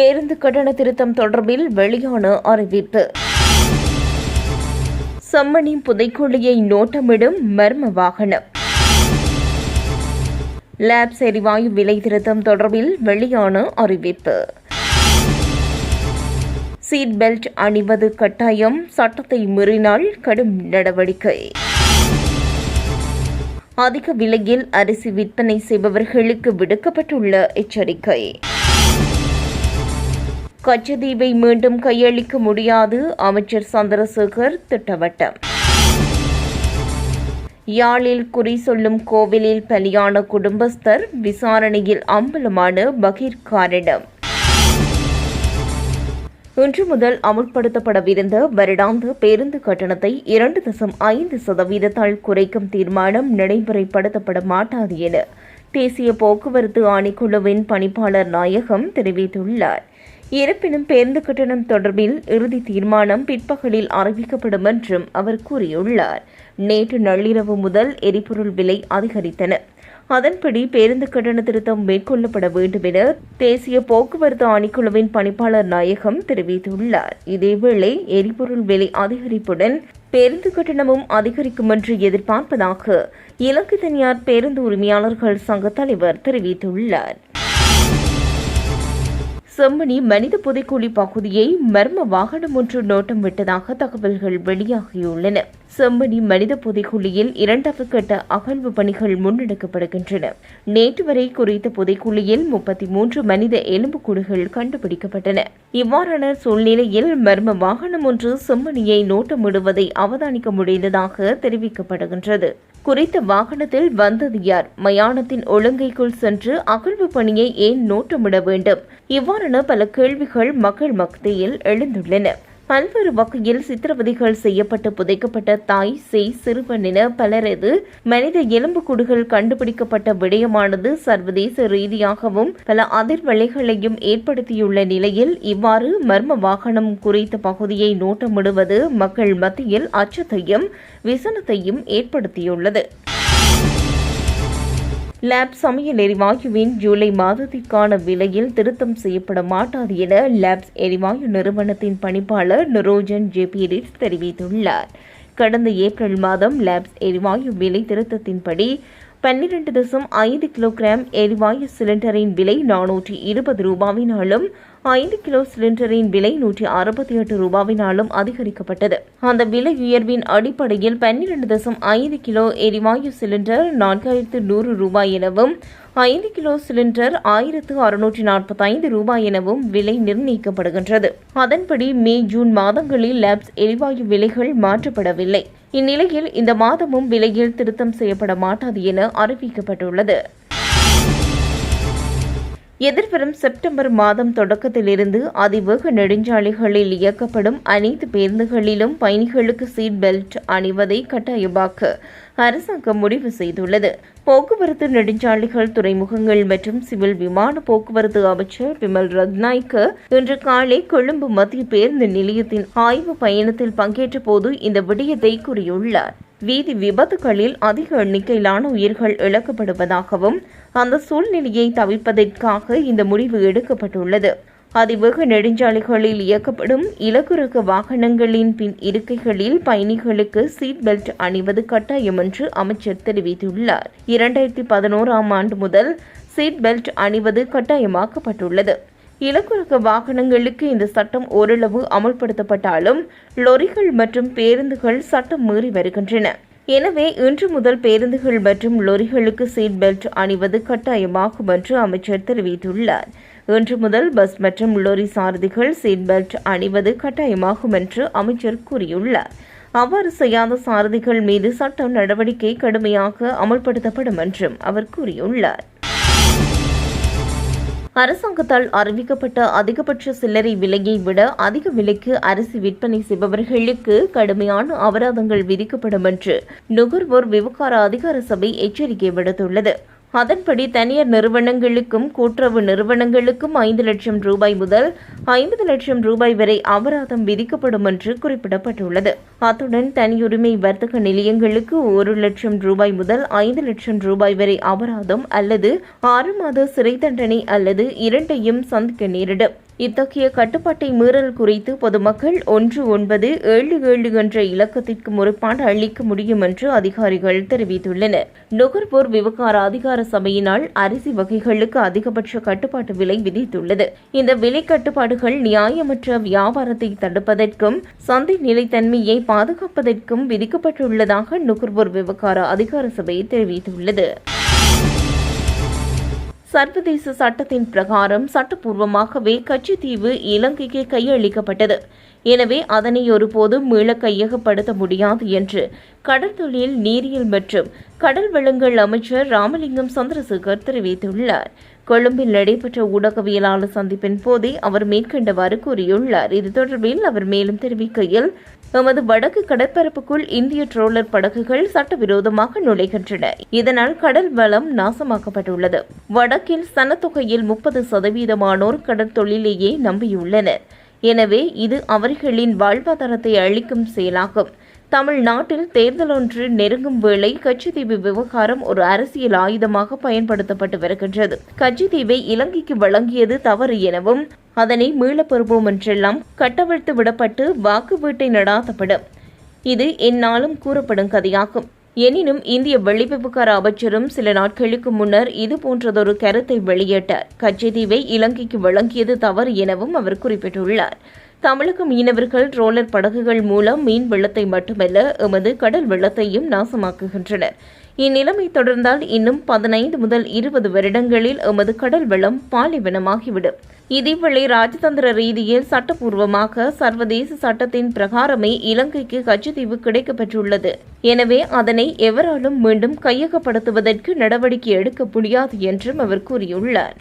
பேருந்து கட்டண திருத்தம் தொடர்பில் வெளியான அறிவிப்பு. செம்மணி புதைக்குழியை நோட்டமிடும் மர்ம வாகனம். லேப்ஸ் எரிவாயு விலை திருத்தம் தொடர்பில் வெளியான அறிவிப்பு. சீட் பெல்ட் அணிவது கட்டாயம் சட்டத்தை மீறினால் கடும் நடவடிக்கை. அதிக விலையில் அரிசி விற்பனை செய்பவர்களுக்கு விடுக்கப்பட்டுள்ள எச்சரிக்கை. கச்சதீவை மீண்டும் கையளிக்க முடியாது அமைச்சர் சந்திரசேகர் திட்டவட்டம். யாழில் குறி சொல்லும் கோவிலில் பலியான குடும்பஸ்தர் விசாரணையில் அம்பலமான பகீர்காரிடம். இன்று முதல் அமுல்படுத்தப்படவிருந்த வருடாந்த பேருந்து கட்டணத்தை இரண்டு தசம் ஐந்து சதவீதத்தால் குறைக்கும் தீர்மானம் நடைமுறைப்படுத்தப்பட மாட்டாது என தேசிய போக்குவரத்து ஆணைக்குழுவின் பணிப்பாளர் நாயகம் தெரிவித்துள்ளார். இருப்பினும் பேருந்து கட்டணம் தொடர்பில் இறுதி தீர்மானம் பிற்பகலில் அறிவிக்கப்படும் என்றும் அவர் கூறியுள்ளார். நேற்று நள்ளிரவு முதல் எரிபொருள் விலை அதிகரித்தன. அதன்படி பேருந்து கட்டண திருத்தம் மேற்கொள்ளப்பட வேண்டும் என தேசிய போக்குவரத்து ஆணைக்குழுவின் பணிப்பாளர் நாயகம் தெரிவித்துள்ளார். இதேவேளை எரிபொருள் விலை அதிகரிப்புடன் பேருந்து கட்டணமும் அதிகரிக்கும் என்று எதிர்பார்ப்பதாக இலங்கை தனியார் பேருந்து உரிமையாளர்கள் சங்க தலைவர் தெரிவித்துள்ளார். செம்மணி மனித புதைக்குழி பகுதியை மர்ம வாகனம் ஒன்று நோட்டம் விட்டதாக தகவல்கள் வெளியாகியுள்ளன. செம்மணி மனித புதைக்குழியில் இரண்டாவது கட்ட அகழ்வு பணிகள் முன்னெடுக்கப்படுகின்றன. நேற்று வரை குறித்த புதைக்குழியில் முப்பத்தி மூன்று மனித எலும்புக்கூடுகள் கண்டுபிடிக்கப்பட்டன. இவ்வாறான சூழ்நிலையில் மர்ம வாகனம் ஒன்று செம்மணியை நோட்டமிடுவதை அவதானிக்க முடிந்ததாக தெரிவிக்கப்படுகின்றது. குறித்த வாகனத்தில் வந்தது யார்? மயானத்தின் ஒழுங்கைக்குள் சென்று அகழ்வு பணியை ஏன் நோட்டமிட வேண்டும்? இவ்வாறான பல கேள்விகள் மக்கள் மத்தியில் எழுந்துள்ளன. பல்வேறு வகையில் சித்திரவதைகள் செய்யப்பட்டு புதைக்கப்பட்ட தாய் செய் சிறுவன் என பலரது மனித எலும்புக்கூடுகள் கண்டுபிடிக்கப்பட்ட விடயமானது சர்வதேச ரீதியாகவும் பல அதிர்வலைகளையும் ஏற்படுத்தியுள்ள நிலையில் இவ்வாறு மர்ம வாகனம் குறித்த பகுதியை நோட்டமிடுவது மக்கள் மத்தியில் அச்சத்தையும் விசனத்தையும் ஏற்படுத்தியுள்ளது. லேப் சமையல் எரிவாயுவின் ஜூலை மாதத்திற்கான விலையில் திருத்தம் செய்யப்பட மாட்டாது என லேப்ஸ் எரிவாயு நிறுவனத்தின் பணிப்பாளர் நுரோஜன் ஜெபீரிஸ் தெரிவித்துள்ளார். கடந்த ஏப்ரல் மாதம் லேப்ஸ் எரிவாயு விலை திருத்தத்தின்படி பன்னிரண்டு தசம் ஐந்து கிலோகிராம் எரிவாயு சிலிண்டரின் விலை நானூற்றி இருபது ரூபாவினாலும் ஐந்து கிலோ சிலிண்டரின் விலை நூற்றி அறுபத்தி எட்டு ரூபாவினாலும் அதிகரிக்கப்பட்டது. அந்த விலை உயர்வின் அடிப்படையில் பன்னிரண்டு தசம் ஐந்து கிலோ எரிவாயு சிலிண்டர் நான்காயிரத்து நூறு ரூபாய் எனவும் ஐந்து கிலோ சிலிண்டர் ஆயிரத்து அறுநூற்றி நாற்பத்தி ஐந்து ரூபாய் எனவும் விலை நிர்ணயிக்கப்படுகின்றது. அதன்படி மே ஜூன் மாதங்களில் லேப்ஸ் எரிவாயு விலைகள் மாற்றப்படவில்லை. இந்நிலையில் இந்த மாதமும் விலையில் திருத்தம் செய்யப்பட மாட்டாது என அறிவிக்கப்பட்டுள்ளது. எதிர்வரும் செப்டம்பர் மாதம் தொடக்கத்திலிருந்து அதிவேக நெடுஞ்சாலைகளில் இயக்கப்படும் அனைத்து பேருந்துகளிலும் பயணிகளுக்கு சீட் பெல்ட் அணிவதை கட்டாயமாக்க அரசாங்கம் முடிவு செய்துள்ளது. போக்குவரத்து நெடுஞ்சாலைகள் துறைமுகங்கள் மற்றும் சிவில் விமான போக்குவரத்து அமைச்சர் விமல் ரத்நாய்க்கு இன்று காலை கொழும்பு மத்திய பேருந்து நிலையத்தின் ஆய்வு பயணத்தில் பங்கேற்ற போது இந்த விடயத்தை கூறியுள்ளார். வீதி விபத்துகளில் அதிக எண்ணிக்கையிலான உயிர்கள் இழக்கப்படுவதாகவும் அந்த சூழ்நிலையை தவிர்ப்பதற்காக இந்த முடிவு எடுக்கப்பட்டுள்ளது. அதிவேக நெடுஞ்சாலைகளில் இயக்கப்படும் இலகுரக வாகனங்களின் பின் இருக்கைகளில் பயணிகளுக்கு சீட் பெல்ட் அணிவது கட்டாயம் என்று அமைச்சர் தெரிவித்துள்ளார். இரண்டாயிரத்தி பதினோராம் ஆண்டு முதல் சீட் பெல்ட் அணிவது கட்டாயமாக்கப்பட்டுள்ளது. இலக்குரக வாகனங்களுக்கு இந்த சட்டம் ஓரளவு அமல்படுத்தப்பட்டாலும் லொரிகள் மற்றும் பேருந்துகள் சட்டம் மீறி வருகின்றன. எனவே இன்று முதல் பேருந்துகள் மற்றும் லொரிகளுக்கு சீட் பெல்ட் அணிவது கட்டாயமாகும் என்று அமைச்சர் தெரிவித்துள்ளார். இன்று முதல் பஸ் மற்றும் லொரி சாரதிகள் சீட் பெல்ட் அணிவது கட்டாயமாகும் என்று அமைச்சர் கூறியுள்ளார். அவ்வாறு செய்யாத சாரதிகள் மீது சட்ட நடவடிக்கை கடுமையாக அமல்படுத்தப்படும் என்றும் அவர் கூறியுள்ளார். அரசாங்கத்தால் அறிவிக்கப்பட்ட அதிகபட்ச சில்லறை விலையை விட அதிக விலைக்கு அரிசி விற்பனை செய்பவர்களுக்கு கடுமையான அபராதங்கள் விதிக்கப்படும் என்று நுகர்வோர் விவகார அதிகார சபை எச்சரிக்கை விடுத்துள்ளது. அதன்படி தனியார் நிறுவனங்களுக்கும் கூட்டுறவு நிறுவனங்களுக்கும் ஐந்து லட்சம் ரூபாய் முதல் ஐம்பது லட்சம் ரூபாய் வரை அபராதம் விதிக்கப்படும் என்று குறிப்பிடப்பட்டுள்ளது. அத்துடன் தனியுரிமை வர்த்தக நிலையங்களுக்கு ஒரு லட்சம் ரூபாய் முதல் ஐந்து லட்சம் ரூபாய் வரை அபராதம் அல்லது ஆறு மாத சிறை தண்டனை அல்லது இரண்டையும் சந்திக்க நேரிடும். இத்தகைய கட்டுப்பாட்டை மீறல் குறித்து பொதுமக்கள் ஒன்று ஒன்பது ஏழு ஏழு என்ற இலக்கத்திற்கு முறைப்பாடு அளிக்க முடியும் என்று அதிகாரிகள் தெரிவித்துள்ளனர். நுகர்வோர் விவகார அதிகார சபையினால் அரிசி வகைகளுக்கு அதிகபட்ச கட்டுப்பாட்டு விலை விதித்துள்ளது. இந்த விலை கட்டுப்பாடுகள் நியாயமற்ற வியாபாரத்தை தடுப்பதற்கும் சந்தை நிலைத்தன்மையை பாதுகாப்பதற்கும் விதிக்கப்பட்டுள்ளதாக நுகர்வோர் விவகார அதிகார சபை தெரிவித்துள்ளது. சர்வதேச சட்டத்தின் பிரகாரம் சட்டப்பூர்வமாகவே கச்சித்தீவு இலங்கைக்கு கையளிக்கப்பட்டது. எனவே அதனை ஒருபோதும் மீள கையகப்படுத்த முடியாது என்று கடற்தொழில் நீரியல் மற்றும் கடல் வளங்கள் அமைச்சர் ராமலிங்கம் சந்திரசேகர் தெரிவித்துள்ளார். கொழும்பில் நடைபெற்ற ஊடகவியலாளர் சந்திப்பின் போதே அவர் மேற்கண்டவாறு கூறியுள்ளார். இது தொடர்பில் அவர் மேலும் தெரிவிக்கையில் எமது வடக்கு கடற்பரப்புக்குள் இந்திய ட்ரோலர் படகுகள் சட்டவிரோதமாக நுழைகின்றன. இதனால் கடல் வளம் நாசமாக்கப்பட்டுள்ளது. வடக்கில் சனத்தொகையில் முப்பது சதவீதமானோர் கடற்தொழிலையே நம்பியுள்ளனர். எனவே இது அவர்களின் வாழ்வாதாரத்தை அளிக்கும் செயலாகும். தமிழ்நாட்டில் தேர்தல் ஒன்று நெருங்கும் வேளை கட்சித்தீவு விவகாரம் ஒரு அரசியல் ஆயுதமாக பயன்படுத்தப்பட்டு வருகின்றது. கட்சித்தீவை இலங்கைக்கு வழங்கியது தவறு எனவும் அதனை மீளப் பெறுவோம் என்றெல்லாம் கட்டவிழ்த்து விடப்பட்டு வாக்கு வீட்டை நடாத்தப்படும். இது எந்நாளும் கூறப்படும் கதையாகும். எனினும் இந்திய வெளிவிவகார அமைச்சரும் சில நாட்களுக்கு முன்னர் இது போன்றதொரு கருத்தை வெளியிட்டார். கச்சத்தீவை இலங்கைக்கு வழங்கியது தவறு எனவும் அவர் குறிப்பிட்டுள்ளார். தமிழக மீனவர்கள் ரோலர் படகுகள் மூலம் மீன் வெள்ளத்தை மட்டுமல்ல எமது கடல் வெள்ளத்தையும் நாசமாக்குகின்றனர். இந்நிலைமை தொடர்ந்தால் இன்னும் பதினைந்து முதல் இருபது வருடங்களில் எமது கடல் வெள்ளம் பாலைவனமாகிவிடும். இதேவேளை ராஜதந்திர ரீதியில் சட்டப்பூர்வமாக சர்வதேச சட்டத்தின் பிரகாரமே இலங்கைக்கு கச்சத்தீவு கிடைக்கப்பெற்றுள்ளது. எனவே அதனை எவராலும் மீண்டும் கையகப்படுத்துவதற்கு நடவடிக்கை எடுக்க முடியாது என்றும் அவர் கூறியுள்ளார்.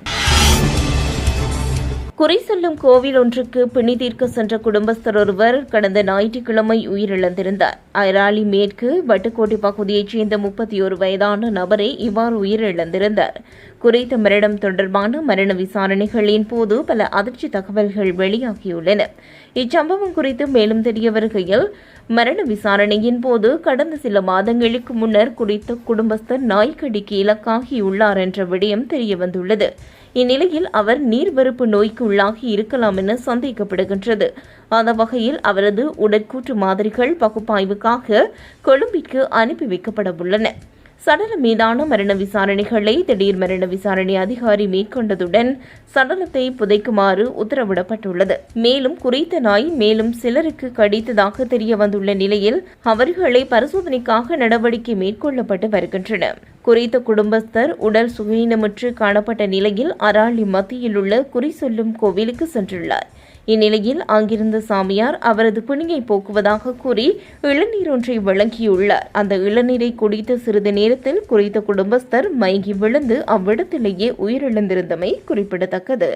குறை செல்லும் கோவில் ஒன்றுக்கு பிணி தீர்க்க சென்ற குடும்பஸ்தர் ஒருவர் கடந்த ஞாயிற்றுக்கிழமை உயிரிழந்திருந்தார். ஐராளி மேற்கு வட்டுக்கோட்டை பகுதியைச் சேர்ந்த முப்பத்தி ஒரு வயதான நபரே இவ்வாறு உயிரிழந்திருந்தார். குறித்த மரணம் தொடர்பான மரண விசாரணைகளின் போது பல அதிர்ச்சி தகவல்கள் வெளியாகியுள்ளன. இச்சம்பவம் குறித்து மேலும் தெரிய வருகையில் மரண விசாரணையின் போது கடந்த சில மாதங்களுக்கு முன்னர் குறித்த குடும்பஸ்தர் நாய்க்கடிக்கு இலக்காகியுள்ளார் என்ற விடயம் தெரியவந்துள்ளது. இந்நிலையில் அவர் நீர்வெறுப்பு நோய்க்கு உள்ளாகி இருக்கலாம் என சந்தேகப்படுகின்றது. அந்த வகையில் அவரது உடற்கூற்று மாதிரிகள் பகுப்பாய்வுக்காக கொழும்பிற்கு அனுப்பி வைக்கப்பட உள்ளன. மீதான மரண விசாரணைகளை திடீர் மரண விசாரணை அதிகாரி மேற்கொண்டதுடன் சடலத்தை புதைக்குமாறு உத்தரவிடப்பட்டுள்ளது. மேலும் குறித்த நாய் மேலும் சிலருக்கு கடித்ததாக தெரிய வந்துள்ள நிலையில் அவர்களை பரிசோதனைக்காக நடவடிக்கை மேற்கொள்ளப்பட்டு வருகின்றன. குறித்த குடும்பஸ்தர் உடல் சுகீனமற்று காணப்பட்ட நிலையில் அராளி மத்தியில் உள்ள குறி சொல்லும் கோவிலுக்கு சென்றுள்ளார். இந்நிலையில் அங்கிருந்த சாமியார் அவரது பிணியை போக்குவதாக கூறி இளநீர் ஒன்றை வழங்கியுள்ளார். அந்த இளநீரை குடித்த சிறிது நேரத்தில் குறித்த குடும்பஸ்தர் மயங்கி விழுந்து அவ்விடத்திலேயே உயிரிழந்திருந்தமை குறிப்பிடத்தக்கது.